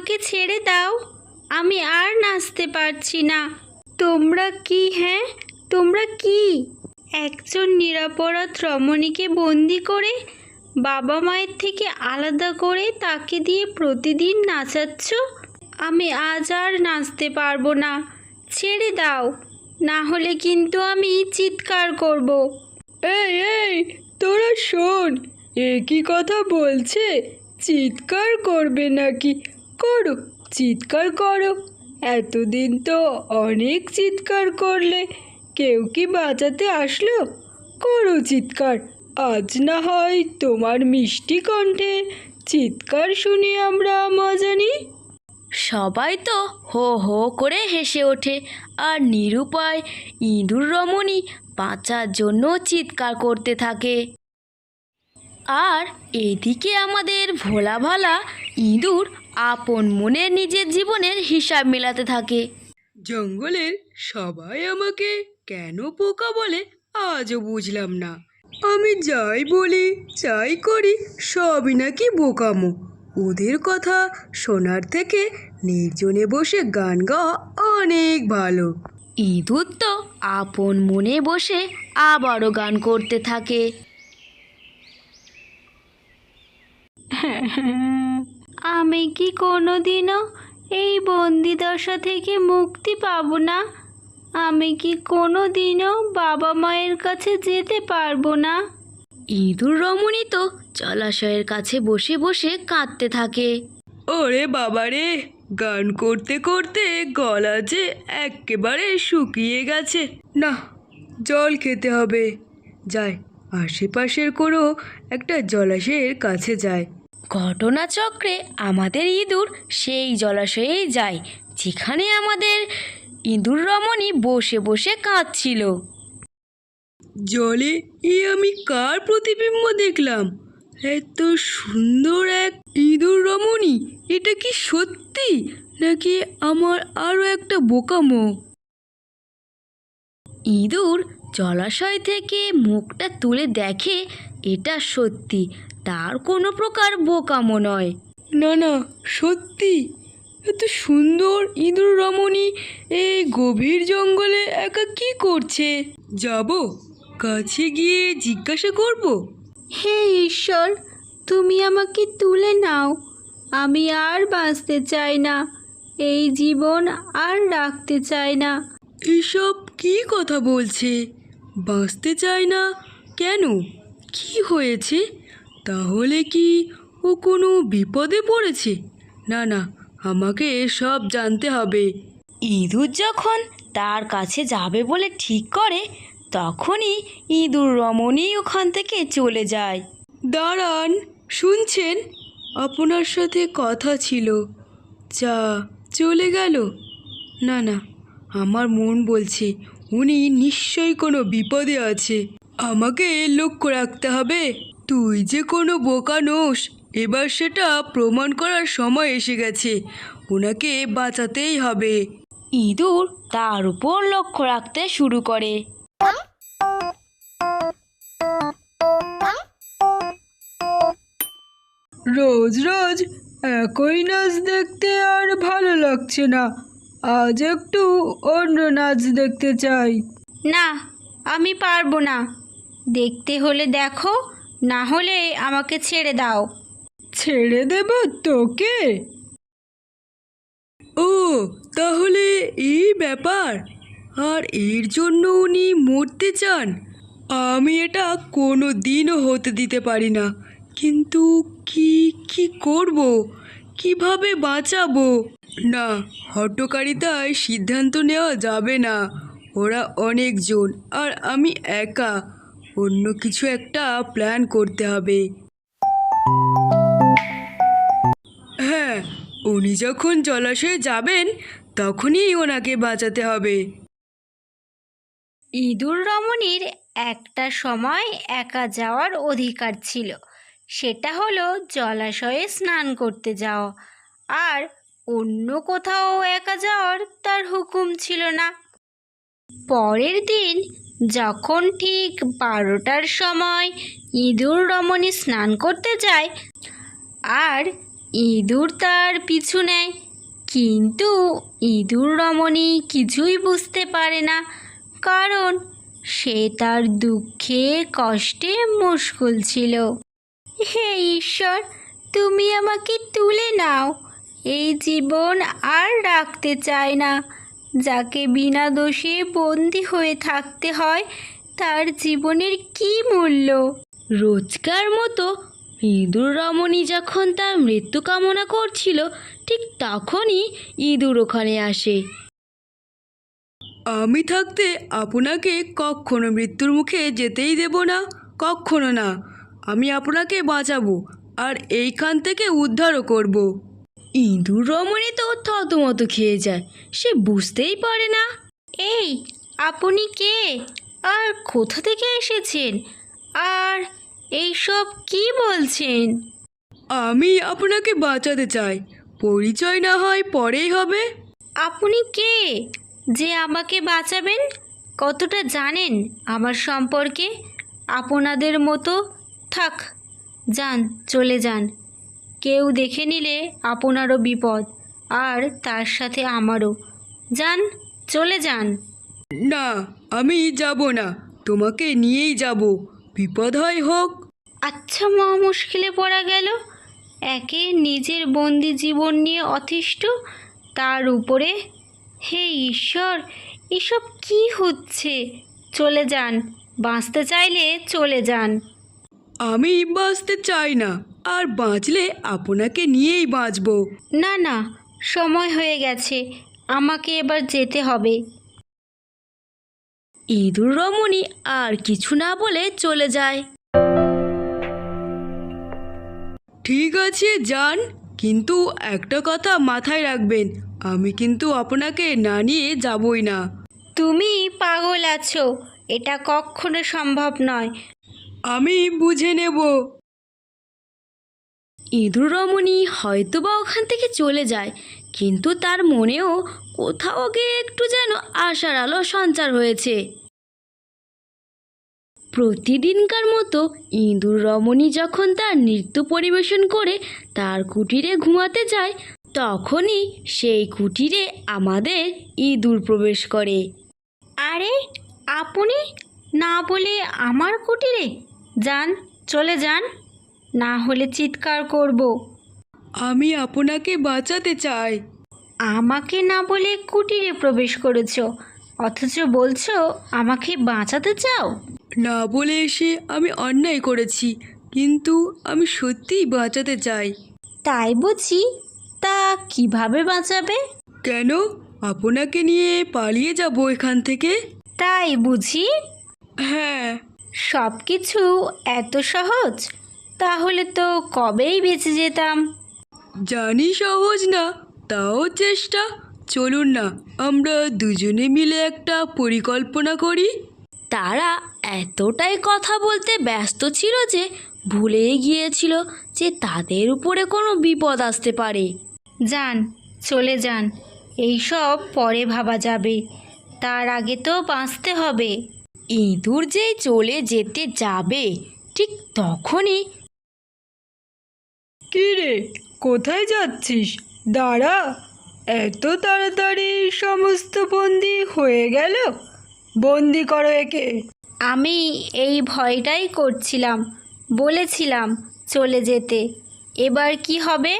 আমাকে ছেড়ে দাও। আমি আর নাচতে পারছি না। তোমরা কি হ্যাঁ? তোমরা কি? একজন নিরাপরাধ রমণীকে বন্দি করে বাবা মায়ের থেকে আলাদা করে তাকে দিয়ে প্রতিদিন নাচাচ্ছ? আমি আজ আর নাচতে পারব না। ছেড়ে দাও। না হলে কিন্তু আমি চিৎকার করব। এই এই, তোরা শোন। এ কি কথা বলছে? চিৎকার করবে নাকি? করো, চিৎকার করো। এতদিন তো অনেক চিৎকার করলে, কেউ কি বাঁচাতে আসলো? করো চিৎকার। আজ না হয় তোমার মিষ্টি কণ্ঠে চিৎকার শুনি আমরা মজা নিই সবাই তো হো হো করে হেসে ওঠে, আর নিরুপায় ইঁদুর রমণী বাঁচার জন্য চিৎকার করতে থাকে। আর এদিকে আমাদের ভোলা ভালা ইঁদুর আপন মনে নিজের জীবনের হিসাব মেলাতে থাকে। জঙ্গলের সবাই আমাকে কেন পোকা বলে আজও বুঝলাম না। আমি যাই বলি যাই করি সবই নাকি বোকামো। ওদের কথা শোনার থেকে নির্জনে বসে গান গাওয়া অনেক ভালো। ইঁদুর তো আপন মনে বসে আবারও গান করতে থাকে। আমি কি কোনোদিনও এই বন্দি দশা থেকে মুক্তি পাব না? আমি কি কোনো দিনও বাবা মায়ের কাছে যেতে পারব না? ইঁদুর রমণী তো জলাশয়ের কাছে বসে বসে কাঁদতে থাকে। ওরে বাবারে গান করতে করতে গলা যে একেবারে শুকিয়ে গেছে। না জল খেতে হবে। যাই আশেপাশের কোনো একটা জলাশয়ের কাছে যায় ঘটনাচক্রে আমাদের ইঁদুর সেই জলাশয়েই যায় যেখানে আমাদের ইঁদুর রমণী বসে বসে কাঁদছিল। জলে এ আমি কার প্রতিবিম্ব দেখলাম? এত সুন্দর এক ইঁদুর রমণী এটা কি সত্যি? নাকি আমার আরও একটা বোকামো ইঁদুর জলাশয় থেকে মুখটা তুলে দেখে এটা সত্যি তার কোনো প্রকার বোকামো নয়। না না সত্যি। এত সুন্দর ইঁদুর রমণী এই গভীর জঙ্গলে একা কি করছে? যাব কাছে গিয়ে জিজ্ঞাসা করব। হে ঈশ্বর তুমি আমাকে তুলে নাও। আমি আর বাঁচতে চাই না এই জীবন আর রাখতে চাই না। এসব কি কথা বলছে? বাঁচতে চায় না কেন? কি হয়েছে? তাহলে কি ও কোনো বিপদে পড়েছে? না না আমাকে সব জানতে হবে। ইঁদুর যখন তার কাছে যাবে বলে ঠিক করে তখনই ইঁদুর রমণী ওখান থেকে চলে যায়। দাঁড়ান শুনছেন? আপনার সাথে কথা ছিল। যা চলে গেল। না না আমার মন বলছে উনি নিশ্চয়ই কোনো বিপদে আছে। আমাকে লক্ষ্য রাখতে হবে। তুই যে কোনো বোকা নোস। এবার সেটা প্রমাণ করার সময় এসে গেছে। ওনাকে বাঁচাতেই হবে। ইঁদুর তার উপর লক্ষ্য রাখতে শুরু করে। রোজ রোজ একই নাচ দেখতে আর ভালো লাগছে না। আজ একটু অন্য নাচ দেখতে চাই। না আমি পারব না। দেখতে হলে দেখো। না হলে আমাকে ছেড়ে দাও। ছেড়ে দেব তোকে? ও, তাহলে এই ব্যাপার। আর এর জন্য উনি মরতে চান, আমি এটা কোনো দিনও হতে দিতে পারি না। কিন্তু কি কি করব? কীভাবে বাঁচাবো? না, হটকারিতায় সিদ্ধান্ত নেওয়া যাবে না। ওরা অনেকজন, আর আমি একা। অন্য কিছু একটা প্ল্যান করতে হবে। হ্যাঁ উনি যখন জলাশয়ে যাবেন, তখনই ওনাকে বাঁচাতে হবে। ইঁদুর রমণীর একটা সময় একা যাওয়ার অধিকার ছিল। সেটা হলো জলাশয়ে স্নান করতে যাওয়া। আর অন্য কোথাও একা যাওয়ার তার হুকুম ছিল না। পরের দিন যখন ঠিক বারোটার সময় ইঁদুর রমণী স্নান করতে যায়, আর ইঁদুর তার পিছু নেয়। কিন্তু ইঁদুর রমণী কিছুই বুঝতে পারে না, কারণ সে তার দুঃখে, কষ্টে মুশকুল ছিল। হে ঈশ্বর, তুমি আমাকে তুলে নাও, এই জীবন আর রাখতে চায় না। যাকে বিনা দোষে বন্দি হয়ে থাকতে হয়, তার জীবনের কি মূল্য? রোজকার মতো ইঁদুর রমণী যখন তার মৃত্যু কামনা করছিল, ঠিক তখনই ইঁদুর ওখানে আসে। আমি থাকতে আপনাকে কখনো মৃত্যুর মুখে যেতেই দেব না, কখনো না। আমি আপনাকে বাঁচাবো আর এইখান থেকে উদ্ধারও করব। ইঁদুর রমণী তো থতমত খেয়ে যায় সে বুঝতেই পারে না। এই আপনি কে? আর কোথা থেকে এসেছেন? আর এইসব কি বলছেন? আমি আপনাকে বাঁচাতে চাই পরিচয় না হয় পরেই হবে। আপনি কে? যে আমাকে বাঁচাবেন? কতটা জানেন আমার সম্পর্কে? আপনাদের মতো থাক যান চলে যান। কেউ দেখে নিলে আপনারও বিপদ আর তার সাথে আমারও। যান চলে যান। না আমি যাব না। তোমাকে নিয়েই যাব। বিপদ হয় হোক। আচ্ছা মহা মুশকিলে পড়া গেল। একে নিজের বন্দি জীবন নিয়ে অতিষ্ঠ তার উপরে হে ঈশ্বর এসব কি হচ্ছে? চলে যান বাঁচতে চাইলে চলে যান। আমি বাঁচতে চাই না। আর বাঁচলে আপনাকে নিয়েই বাঁচবো। না না সময় হয়ে গেছে। আমাকে এবার যেতে হবে। ইঁদুর রমণী আর কিছু না বলে চলে যায়। ঠিক আছে যান। কিন্তু একটা কথা মাথায় রাখবেন আমি কিন্তু আপনাকে না নিয়ে যাবই না। তুমি পাগল আছো এটা কখনো সম্ভব নয়। আমি বুঝে নেব। ইঁদুর রমণী হয়তো বা ওখান থেকে চলে যায়, কিন্তু তার মনেও কোথাও গিয়ে একটু যেন আশার আলো সঞ্চার হয়েছে। প্রতিদিনকার মতো ইঁদুর রমণী যখন তার নৃত্য পরিবেশন করে তার কুটিরে ঘুমাতে যায়, তখনই সেই কুটিরে আমাদের ইঁদুর প্রবেশ করে। আরে, আপনি না বলে আমার কুটিরে যান, চলে যান। না হলে চিৎকার করব। আমি আপনাকে বাঁচাতে চাই। আমাকে না বলে কুটিরে প্রবেশ করেছ অথচ বলছো আমাকে বাঁচাতে চাও? না বলে এসে আমি অন্যায় করেছি কিন্তু আমি সত্যিই বাঁচাতে চাই। তাই বুঝি? তা কীভাবে বাঁচাবে? কেন? আপনাকে নিয়ে পালিয়ে যাব এখান থেকে? তাই বুঝি? হ্যাঁ। সব কিছু এত সহজ? তাহলে তো কবেই বেঁচে যেতাম? জানি সহজ না তাও চেষ্টা। চলুন না আমরা দুজনে মিলে একটা পরিকল্পনা করি। তারা এতটাই কথা বলতে ব্যস্ত ছিল যে ভুলেই গিয়েছিল যে তাদের উপরে কোনো বিপদ আসতে পারে। যান চলে যান এইসব পরে ভাবা যাবে। তার আগে তো বাঁচতে হবে। ইঁদুর যেই চলে যেতে যাবে ঠিক তখনই কি রে? কোথায় যাচ্ছিস? দাঁড়া। এত তাড়াতাড়ি সমস্ত বন্দি হয়ে গেল? বন্দি করো একে। আমি এই ভয়টাই করছিলাম বলেছিলাম চলে যেতে। এবার কি হবে?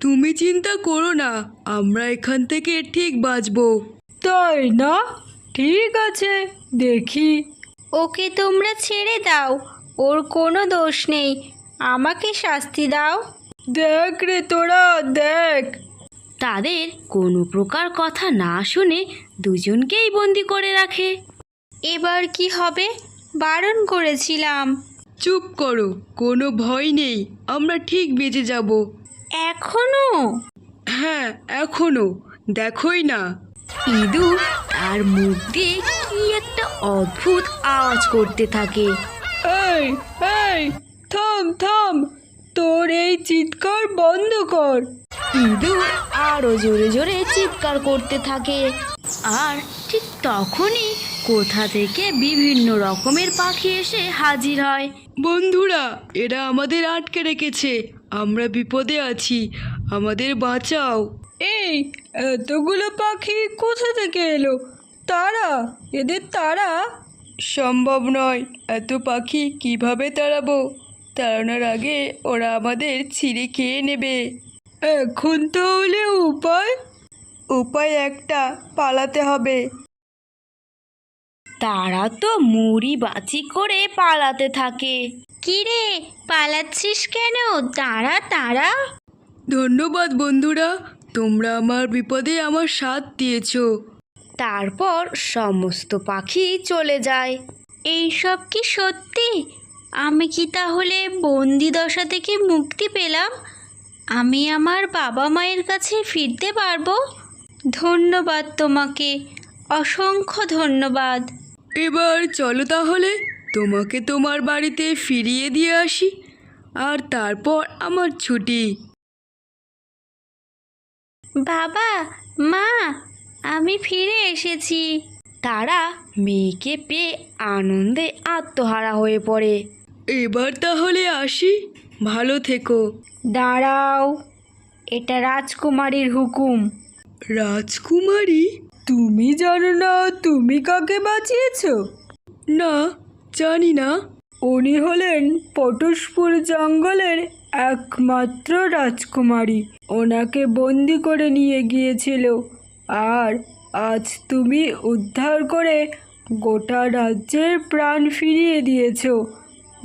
তুমি চিন্তা করো না আমরা এখান থেকে ঠিক বাঁচবো। তাই না? ঠিক আছে দেখি। ওকে তোমরা ছেড়ে দাও ওর কোনো দোষ নেই। আমাকে শাস্তি দাও। দেখ রে তোরা দেখ। তাদের কোনো প্রকার কথা না শুনে দুজনকেই বন্দি করে রাখে। এবার কি হবে? বারণ করেছিলাম। চুপ করো কোনো ভয় নেই আমরা ঠিক বেঁচে যাব। এখনও? হ্যাঁ এখনও দেখোই না। ইঁদুর তার মুখ দিয়ে কি একটা অদ্ভুত আওয়াজ করতে থাকে। এই এই থাম থাম। তোর এই চিৎকার বন্ধ কর। ইঁদুর আরও জোরে জোরে চিৎকার করতে থাকে। আর ঠিক তখনই কোথা থেকে বিভিন্ন রকমের পাখি এসে হাজির হয়। বন্ধুরা এরা আমাদের আটকে রেখেছে। আমরা বিপদে আছি। আমাদের বাঁচাও। এই এতগুলো পাখি কোথা থেকে এলো? তারা? এদের তারা? সম্ভব নয়। এত পাখি কীভাবে তাড়াবো? তাড়ানোর আগে ওরা আমাদের ছিঁড়ে খেয়ে নেবে। এখন তাহলে উপায়? উপায় একটা পালাতে হবে। তারা তো মুড়ি বাচি করে পালাতে থাকে। কিরে পালাচ্ছিস কেন? তারা তারা ধন্যবাদ বন্ধুরা তোমরা আমার বিপদে আমার সাথ দিয়েছ। তারপর সমস্ত পাখি চলে যায়। এইসব কি সত্যি? আমি কি তাহলে বন্দি দশা থেকে মুক্তি পেলাম? আমি আমার বাবা মায়ের কাছে ফিরতে পারব? ধন্যবাদ তোমাকে অসংখ্য ধন্যবাদ। এবার চলো তাহলে তোমাকে তোমার বাড়িতে ফিরিয়ে দিয়ে আসি আর তারপর আমার ছুটি। বাবা মা আমি ফিরে এসেছি। তারা মেয়েকে পেয়ে আনন্দে আত্মহারা হয়ে পড়ে। এবার তাহলে আসি। ভালো থেকো। দাঁড়াও এটা রাজকুমারীর হুকুম। রাজকুমারী? তুমি জানো না তুমি কাকে বাঁচিয়েছো? না জানি না। উনি হলেন পটুশপুর জঙ্গলের একমাত্র রাজকুমারী। ওনাকে বন্দি করে নিয়ে গিয়েছিল। আর আজ তুমি উদ্ধার করে গোটা রাজ্যের প্রাণ ফিরিয়ে দিয়েছ।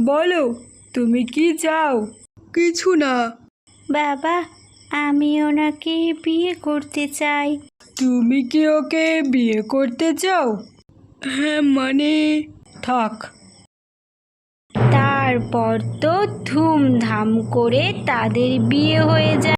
বলো তুমি কি চাও? কিছু না। বাবা আমি ওনাকে বিয়ে করতে চাই। তুমি কি ওকে বিয়ে করতে চাও? হ্যাঁ মানে? থাক। তারপর তো ধুমধাম করে তাদের বিয়ে হয়ে যায়।